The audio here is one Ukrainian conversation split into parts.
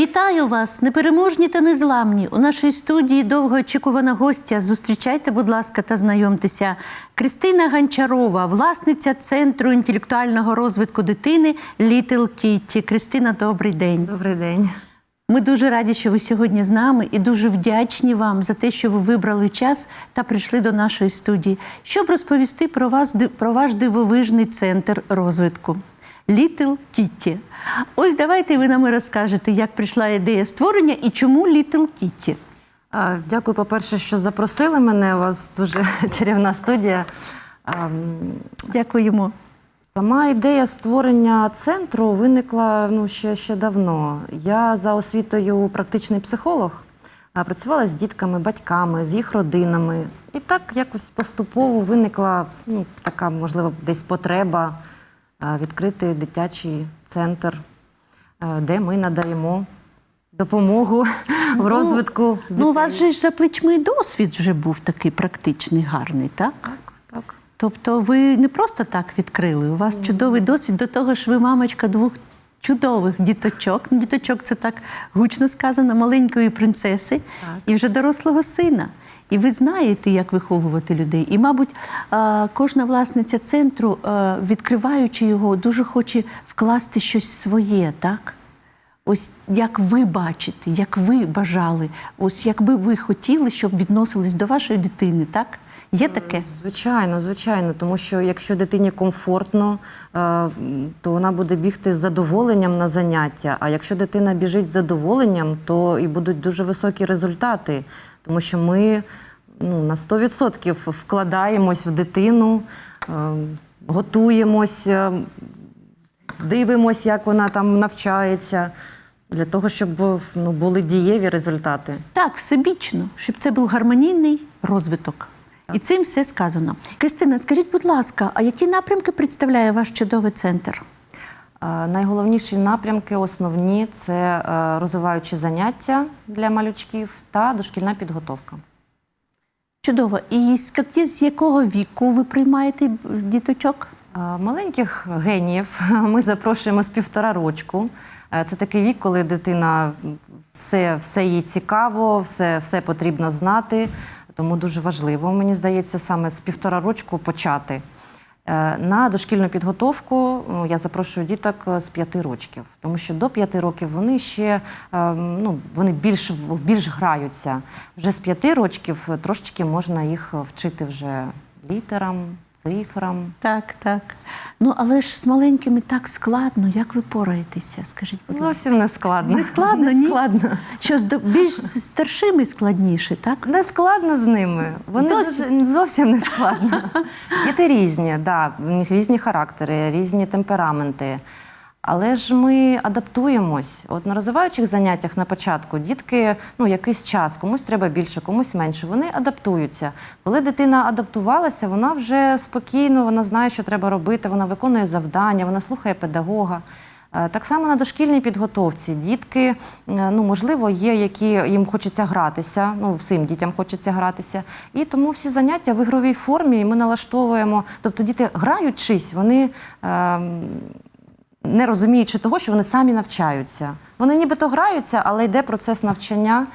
Вітаю вас, непереможні та незламні. У нашій студії довгоочікувана гостя. Зустрічайте, будь ласка, та знайомтеся. Кристина Ганчарова, власниця Центру інтелектуального розвитку дитини Літл Кітті. Кристина, добрий день. Добрий день. Ми дуже раді, що ви сьогодні з нами, і дуже вдячні вам за те, що ви вибрали час та прийшли до нашої студії, щоб розповісти про вас про ваш дивовижний центр розвитку. Літл Кітті. Ось давайте ви нам і розкажете, як прийшла ідея створення і чому Літл Кітті. Дякую, по-перше, що запросили мене. У вас дуже чарівна студія. Дякуємо. Сама ідея створення центру виникла ну, ще, ще давно. Я за освітою практичний психолог, працювала з дітками, батьками, з їх родинами. І так якось поступово виникла ну, така, можливо, десь потреба відкрити дитячий центр, де ми надаємо допомогу в розвитку. Ну, у вас же ж за плечми досвід вже був такий практичний, гарний, так? Так, так. Тобто ви не просто так відкрили. У вас чудовий досвід до того ж, ви мамочка двох чудових діточок. Ну, Діточок це так гучно сказано, маленької принцеси і вже дорослого сина. І ви знаєте, як виховувати людей. І, мабуть, кожна власниця центру, відкриваючи його, дуже хоче вкласти щось своє, так? Ось як ви бачите, як ви бажали, ось як би ви хотіли, щоб відносились до вашої дитини, так? Є таке? Звичайно, звичайно, тому що якщо дитині комфортно, е, то вона буде бігти з задоволенням на заняття. А якщо дитина біжить з задоволенням, то і будуть дуже високі результати, тому що ми ну, на 100% вкладаємось в дитину, е, готуємось, е, дивимося, як вона там навчається, для того, щоб ну, були дієві результати. Так, всебічно, щоб це був гармонійний розвиток. І цим все сказано. Кристина, скажіть, будь ласка, а які напрямки представляє ваш чудовий центр? Найголовніші напрямки, основні це е, розвиваючі заняття для малючків та дошкільна підготовка. Чудово. І з, якого віку ви приймаєте діточок? Маленьких геніїв ми запрошуємо з півтора рочку. Е, Це такий вік, коли дитина все, все їй цікаво, все, все потрібно знати. Тому дуже важливо, мені здається, саме з півтора рочку почати. Е, На дошкільну підготовку ну, я запрошую діток з п'яти років, тому що до п'яти років вони ще е, ну, вони більш, більш граються. Вже з п'яти років трошечки можна їх вчити вже літерам, цифрам. Так, так. Ну, але ж з маленькими так складно. Як ви пораєтеся? Скажіть, будь ласка. Зовсім не складно. Не складно, не ні? складно. Що з більш старшими складніше, так? Не складно з ними. Вони Зовсім? дуже- зовсім не складно. Діти різні, да, У них різні характери, різні темпераменти. Але ж ми адаптуємось. От на розвиваючих заняттях на початку дітки ну, якийсь час, комусь треба більше, комусь менше. Вони адаптуються. Коли дитина адаптувалася, вона вже спокійно, вона знає, що треба робити, вона виконує завдання, вона слухає педагога. Е, Так само на дошкільній підготовці дітки, е, ну можливо, є, які їм хочеться гратися. Ну, всім дітям хочеться гратися. І тому всі заняття в ігровій формі ми налаштовуємо. Тобто діти граючись, вони ем, не розуміючи того, що вони самі навчаються. Вони нібито граються, але йде процес навчання,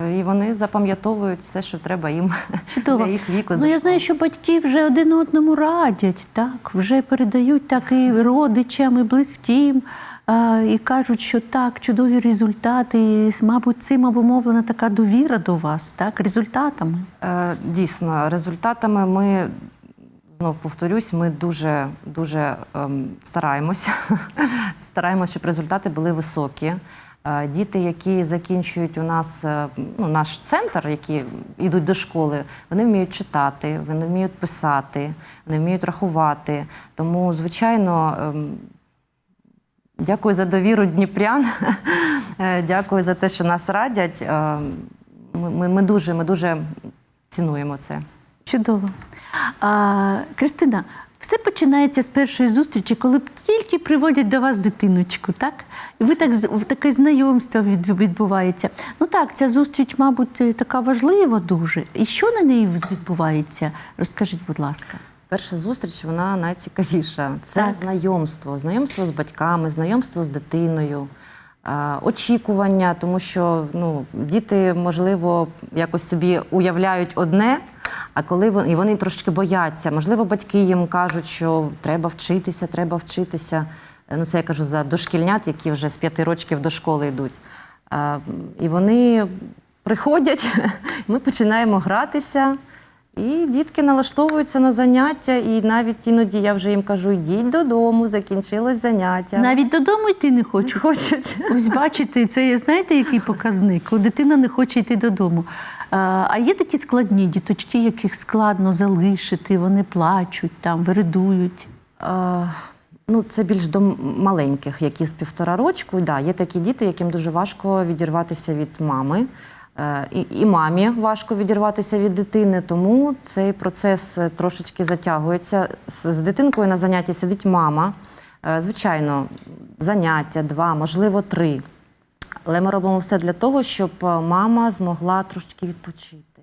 е, і вони запам'ятовують все, що треба їм Чудово. для їх віку. Ну я знаю, що батьки вже один одному радять, так вже передають так і родичам, і близьким, і кажуть, що так, чудові результати. І, мабуть, цим обумовлена така довіра до вас, так, результатами. Е, Дійсно, результатами ми знов повторюсь, ми дуже дуже ем, стараємося. стараємося, щоб результати були високі. Е, Діти, які закінчують у нас е, ну, наш центр, які йдуть до школи, вони вміють читати, вони вміють писати, вони вміють рахувати. Тому, звичайно, ем, дякую за довіру Дніпрян. Е, Дякую за те, що нас радять. Е, Ми, ми, ми дуже, ми дуже цінуємо це. Чудово. А, Кристина, все починається з першої зустрічі, коли тільки приводять до вас дитиночку, так? І ви так таке знайомство відбувається. Ну так, ця зустріч, мабуть, е, така важлива дуже. І що на неї відбувається? Розкажіть, будь ласка. Перша зустріч вона найцікавіша. Це Так. знайомство, знайомство з батьками, знайомство з дитиною. Очікування, тому що ну, діти, можливо, якось собі уявляють одне, а коли вони, і вони трошки бояться. Можливо, батьки їм кажуть, що треба вчитися, треба вчитися. Ну, це я кажу за дошкільнят, які вже з п'яти років до школи йдуть. І вони приходять, ми починаємо гратися. І дітки налаштовуються на заняття, і навіть іноді я вже їм кажу: йдіть додому, закінчилось заняття. Навіть додому йти не хочуть. хочуть. Ось бачите, це є, знаєте, який показник, коли дитина не хоче йти додому. А а є такі складні діточки, яких складно залишити, вони плачуть, там, виридують. Е, Ну, це більш до маленьких, які з півтора рочку. Да, є такі діти, яким дуже важко відірватися від мами. Е, І, і мамі важко відірватися від дитини, тому цей процес е, трошечки затягується. З, з дитинкою на занятті сидить мама. Е, Звичайно, заняття, два, можливо, три. Але ми робимо все для того, щоб мама змогла трошечки відпочити.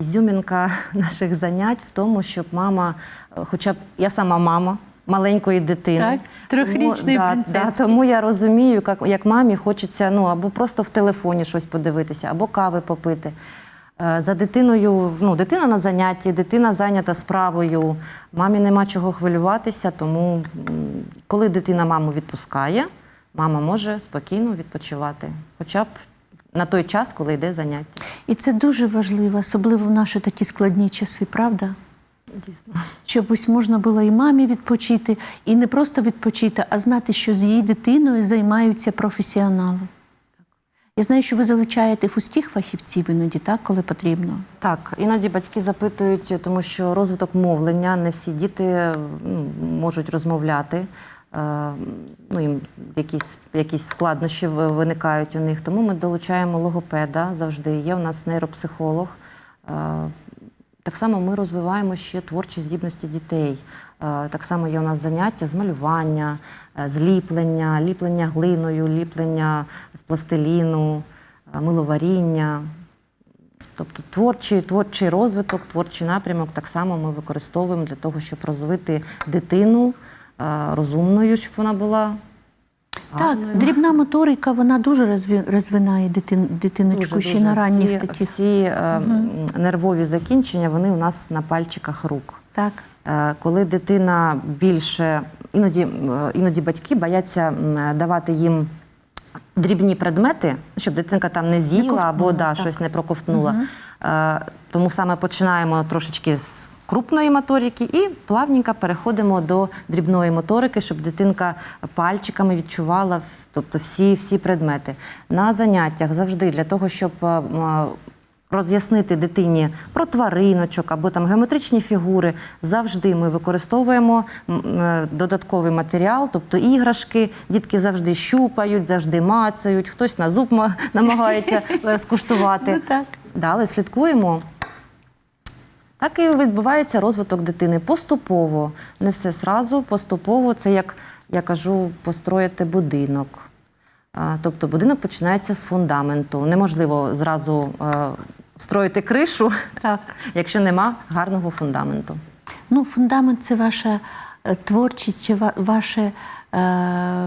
Ізюмінка наших занять в тому, щоб мама, хоча б я сама мама маленької дитини. Так, трьохрічної Тому, принцески. Да, да, тому я розумію, як, як мамі хочеться ну, або просто в телефоні щось подивитися, або кави попити. Е, За дитиною, ну, дитина на занятті, дитина зайнята справою, мамі нема чого хвилюватися, тому коли дитина маму відпускає, мама може спокійно відпочивати, хоча б на той час, коли йде заняття. І це дуже важливо, особливо в наші такі складні часи, правда? Дійсно. Щоб ось можна було і мамі відпочити, і не просто відпочити, а знати, що з її дитиною займаються професіонали. Я знаю, що ви залучаєте фустіх фахівців іноді, так, коли потрібно. Так, іноді батьки запитують, тому що розвиток мовлення, не всі діти ну, можуть розмовляти. Е, Ну, їм якісь, якісь складнощі виникають у них. Тому ми долучаємо логопеда завжди. Є у нас нейропсихолог. Е, Так само ми розвиваємо ще творчі здібності дітей. Е, Так само є у нас заняття з малювання, е, з ліплення, ліплення глиною, ліплення з пластиліну, е, миловаріння. Тобто творчий, творчий розвиток, творчий напрямок так само ми використовуємо для того, щоб розвити дитину розумною, щоб вона була Так, гарною. дрібна моторика, вона дуже розві- розвинає дитин, дитиночку ще на ранніх всі, таких. всі е, м, нервові закінчення, вони у нас на пальчиках рук. Так. Е, Коли дитина більше, іноді, е, іноді батьки бояться давати їм дрібні предмети, щоб дитинка там не з'їла або да, так. щось не проковтнула. Е, Тому саме починаємо трошечки з крупної моторики і плавненько переходимо до дрібної моторики, щоб дитинка пальчиками відчувала тобто всі, всі предмети. На заняттях завжди для того, щоб е, роз'яснити дитині про твариночок або там геометричні фігури. Завжди ми використовуємо е, додатковий матеріал, тобто іграшки. Дітки завжди щупають, завжди мацають, хтось на зуб ма- намагається е, скуштувати. Ну, так. Да, але слідкуємо. Так і відбувається розвиток дитини поступово. Не все зразу, поступово. Це як я кажу, построїти будинок. Тобто будинок починається з фундаменту. Неможливо зразу е, строїти кришу, Так. якщо нема гарного фундаменту. Ну, фундамент це ваша е, творчість, чи ваша е,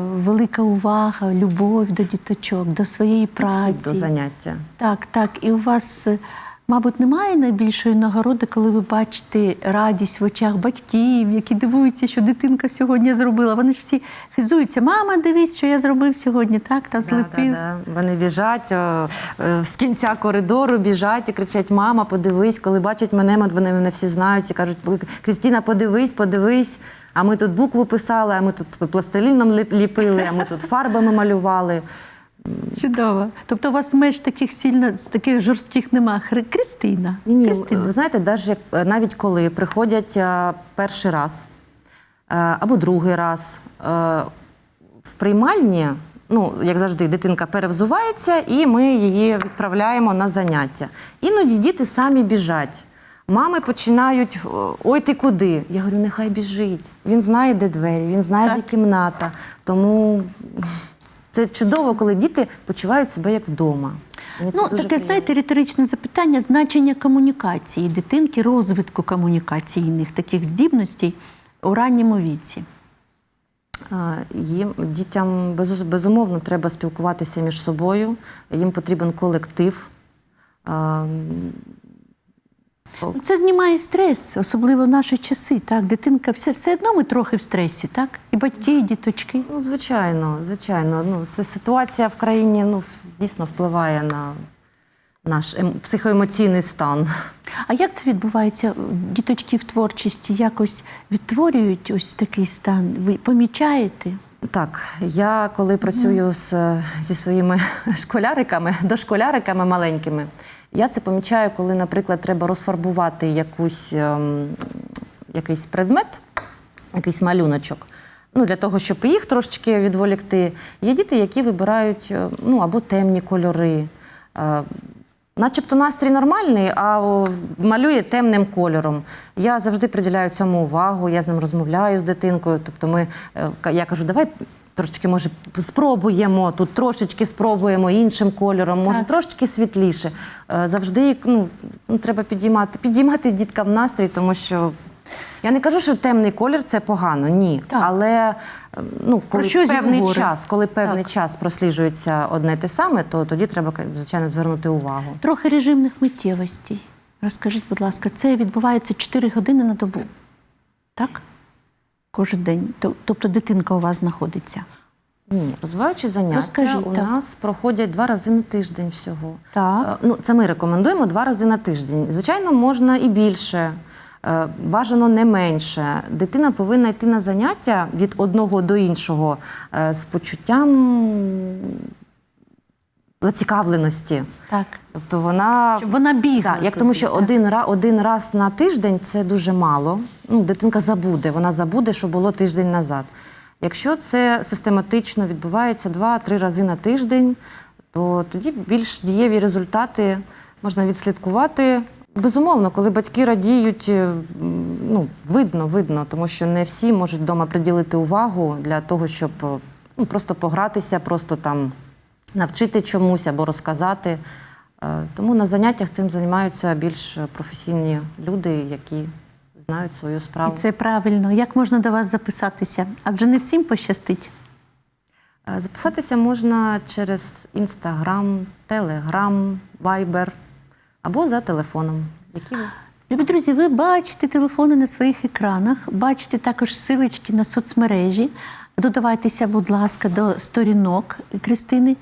велика увага, любов до діточок, до своєї праці. До заняття. Так, так. І у вас, е, мабуть, немає найбільшої нагороди, коли ви бачите радість в очах батьків, які дивуються, що дитинка сьогодні зробила. Вони ж всі хизуються. Мама, дивись, що я зробив сьогодні, так, там злепив. Да, да. Вони біжать о, е, з кінця коридору, біжать і кричать: Мама, подивись, коли бачать мене, вони мене всі знають і кажуть, Крістіна, подивись, подивись. А ми тут букву писали, а ми тут пластиліном ліп- ліпили, а ми тут фарбами малювали. Чудово. Тобто у вас меж таких сильно з таких жорстких нема. Кристина. Ні, ні, Кристина. ви знаєте, навіть е, навіть коли приходять е, перший раз е, або другий раз в приймальні, ну, як завжди, дитинка перевзувається, і ми її відправляємо на заняття. Іноді діти самі біжать. Мами починають ой, ти куди? Я говорю, нехай біжить. Він знає, де двері, він знає, Так. де кімната. Тому це чудово, коли діти почувають себе як вдома. Мені це Ну, дуже таке, приємно. знаєте, риторичне запитання значення комунікації дитинки, розвитку комунікаційних таких здібностей у ранньому віці. Їм дітям безу- безумовно треба спілкуватися між собою. Їм потрібен колектив. Це знімає стрес, особливо в наші часи. Так, дитинка все, все одно ми трохи в стресі, так? І батьки, і діточки. Ну, звичайно, звичайно. Ну, це ситуація в країні ну, дійсно впливає на наш ем- психоемоційний стан. А як це відбувається? Діточки в творчості якось відтворюють ось такий стан? Ви помічаєте? Так, я коли працюю з, зі своїми школяриками, дошколяриками маленькими, я це помічаю, коли, наприклад, треба розфарбувати якусь, ем, якийсь предмет, якийсь малюночок. Ну, для того, щоб їх трошечки відволікти. Є діти, які вибирають е, ну, або темні кольори. Е, Начебто настрій нормальний, а о, малює темним кольором. Я завжди приділяю цьому увагу, я з ним розмовляю з дитинкою. Тобто, ми, е, я кажу, давай трошечки, може, спробуємо, тут трошечки спробуємо іншим кольором, може, Так. трошечки світліше. Е, Завжди ну, ну, треба підіймати, підіймати діткам настрій, тому що. Я не кажу, що темний колір це погано, ні. Так. Але е, ну, коли щось певний говорить. час, коли певний Так. час просліджується одне те саме, то тоді треба, звичайно, звернути увагу. Трохи режимних миттєвостей. Розкажіть, будь ласка, це відбувається 4 години на добу. Так? Кожен день. Тобто дитинка у вас знаходиться. Ні, розвиваючі заняття Розкажіть, у так. нас проходять два рази на тиждень всього. Так. Е, Ну, це ми рекомендуємо два рази на тиждень. Звичайно, можна і більше, бажано не менше. Дитина повинна йти на заняття від одного до іншого е, з почуттям зацікавленості. Так. Тобто вона Щоб вона бігла. Так, як тому, що так? один, ра- один раз на тиждень це дуже мало. Ну, дитинка забуде, вона забуде, що було тиждень назад. Якщо це систематично відбувається два-три рази на тиждень, то тоді більш дієві результати можна відслідкувати. Безумовно, коли батьки радіють, е, ну, видно, видно, тому що не всі можуть вдома приділити увагу для того, щоб е, ну, просто погратися, просто там навчити чомусь або розказати. Е, Тому на заняттях цим займаються більш професійні люди, які знають свою справу. І це правильно. Як можна до вас записатися? Адже не всім пощастить. Записатися можна через Інстаграм, Телеграм, Вайбер або за телефоном. Які ви? Любі друзі, ви бачите телефони на своїх екранах, бачите також силочки на соцмережі. Додавайтеся, будь ласка, до сторінок Кристини,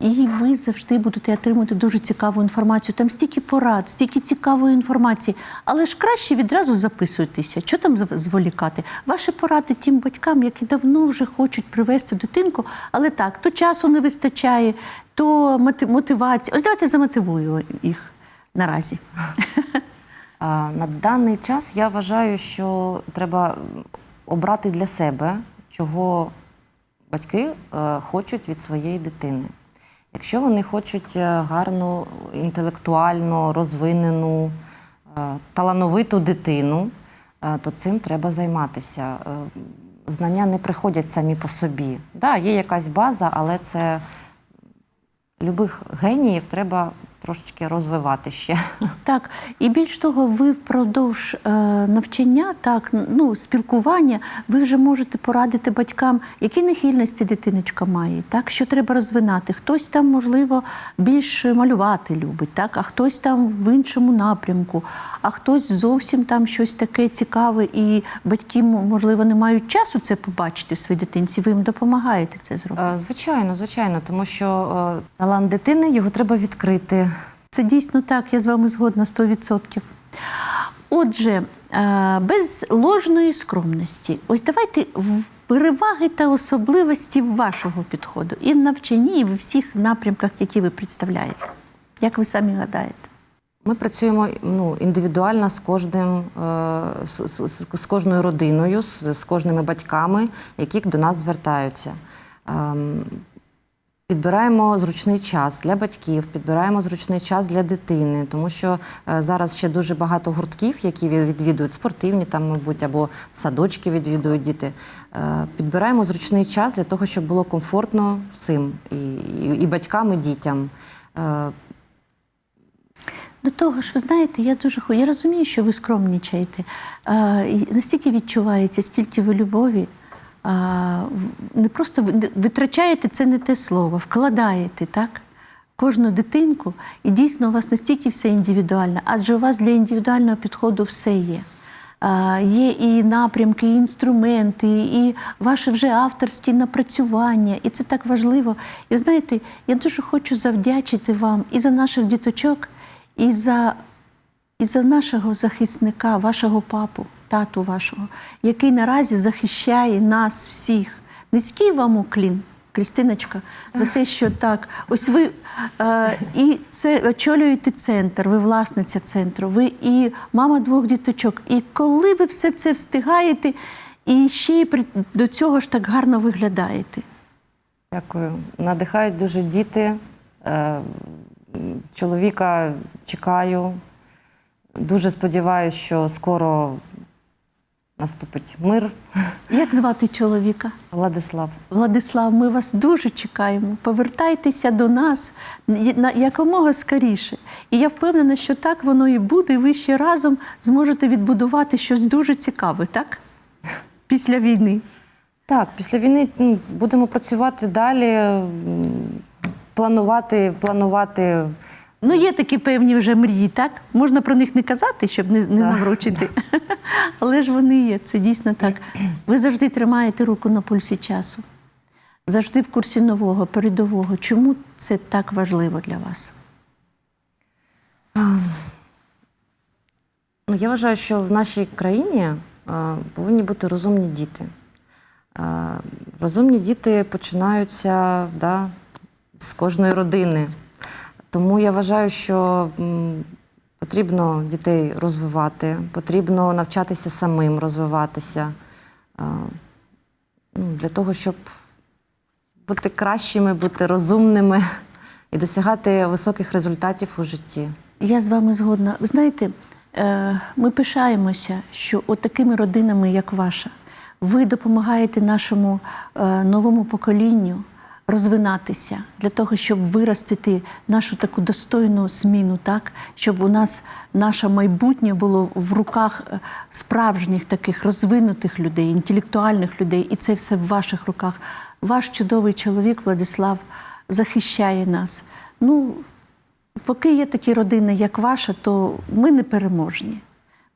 і ви завжди будете отримувати дуже цікаву інформацію. Там стільки порад, стільки цікавої інформації. Але ж краще відразу записуйтеся. Що там зв- зволікати? Ваші поради тим батькам, які давно вже хочуть привести дитинку, але так, то часу не вистачає, то моти- мотивація. Ось давайте замотивую їх наразі. На даний час я вважаю, що треба обрати для себе, чого батьки е, хочуть від своєї дитини. Якщо вони хочуть е, гарну, інтелектуально розвинену, е, талановиту дитину, то цим треба займатися. Знання не приходять самі по собі. Да, є якась база, але це любих геніїв треба трошечки розвивати ще. Так, і більш того, ви впродовж е, навчання, так, ну, спілкування, ви вже можете порадити батькам, які нахильності дитиночка має, так, що треба розвинати. Хтось там, можливо, більш малювати любить, так, а хтось там в іншому напрямку, а хтось зовсім там щось таке цікаве, і батьки, можливо, не мають часу це побачити в своїй дитинці. Ви їм допомагаєте це зробити. Е, Звичайно, звичайно, тому що е, талант дитини його треба відкрити. Це дійсно так, я з вами згодна 100%. Отже, е, без ложної скромності, ось давайте переваги та особливості вашого підходу і в навчанні, і в всіх напрямках, які ви представляєте. Як ви самі гадаєте? Ми працюємо ну, індивідуально з кожним, е, з, кожною родиною, з, з кожними батьками, які до нас звертаються. Підбираємо зручний час для батьків, підбираємо зручний час для дитини, тому що е, зараз ще дуже багато гуртків, які відвідують спортивні, там, мабуть, або садочки відвідують діти. Е, Підбираємо зручний час для того, щоб було комфортно всім і, і, і батькам, і дітям. Е, До того ж, ви знаєте, я дуже хо- я розумію, що ви скромнічаєте. Настільки відчувається, скільки ви любові не просто ви- витрачаєте це не те слово, вкладаєте, так? Кожну дитинку, і дійсно у вас настільки все індивідуально, адже у вас для індивідуального підходу все є. Є і напрямки, і інструменти, і ваші вже авторські напрацювання, і це так важливо. І знаєте, я дуже хочу завдячити вам і за наших діточок, і за і за нашого захисника, вашого папу, тату вашого, який наразі захищає нас всіх. Низький вам уклін, Крістиночка, за те, що так, ось ви е, і це очолюєте центр, ви власниця центру, ви і мама двох діточок. І коли ви все це встигаєте, і ще й до цього ж так гарно виглядаєте. Дякую. Надихають дуже діти. Е, Чоловіка чекаю. Дуже сподіваюся, що скоро наступить мир. Як звати чоловіка? Владислав. Владислав, ми вас дуже чекаємо. Повертайтеся до нас якомога скоріше. І я впевнена, що так воно і буде. і Ви ще разом зможете відбудувати щось дуже цікаве, так? Після війни. Так, після війни ну, будемо працювати далі, планувати, планувати. Ну, є такі певні вже мрії, так? Можна про них не казати, щоб не, не наврочити. Але ж вони є, це дійсно так. Ви завжди тримаєте руку на пульсі часу. Завжди в курсі нового, передового. Чому це так важливо для вас? Ну, я вважаю, що в нашій країні е, повинні бути розумні діти. Е, розумні діти починаються да, з кожної родини. Тому я вважаю, що потрібно дітей розвивати, потрібно навчатися самим розвиватися е, ну, для того, щоб бути кращими, бути розумними і досягати високих результатів у житті. Я з вами згодна. Ви знаєте, е, ми пишаємося, що от такими родинами, як ваша, ви допомагаєте нашому е, новому поколінню розвинатися для того, щоб виростити нашу таку достойну зміну, так щоб у нас наше майбутнє було в руках е, справжніх таких розвинутих людей, інтелектуальних людей, і це все в ваших руках. Ваш чудовий чоловік Владислав захищає нас. Ну, Поки є такі родини, як ваша, то ми не переможні.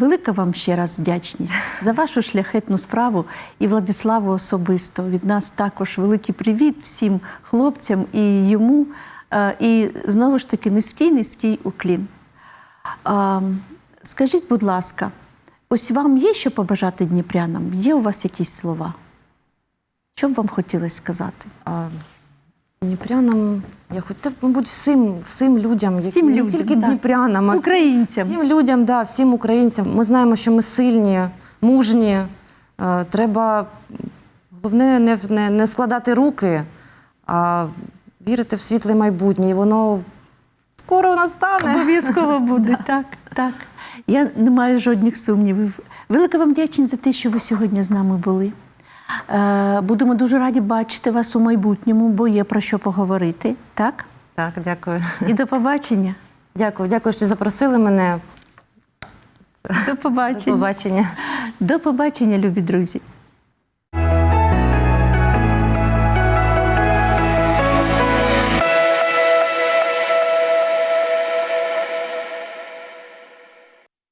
Велика вам ще раз вдячність за вашу шляхетну справу і Владиславу особисто. Від нас також великий привіт всім хлопцям і йому. Е, І знову ж таки низький низький уклін. Скажіть, будь ласка, ось вам є що побажати дніпрянам? Є у вас якісь слова? Що б вам хотілося сказати? Дніпрянам, я хотів, мабуть, всім, всім людям, які Всім не людям, тільки так. дніпрянам, а Українцям. Всім людям, да, всім українцям. Ми знаємо, що ми сильні, мужні. Е, Треба головне не, не, не складати руки, а вірити в світле майбутнє. І воно скоро настане. Обов'язково буде, так, так. Я не маю жодних сумнівів. Велика вам вдячність за те, що ви сьогодні з нами були. Е, Будемо дуже раді бачити вас у майбутньому, бо є про що поговорити. Так? Так, дякую. І до побачення. Дякую, дякую, що запросили мене. До До побачення. побачення. До побачення, любі друзі.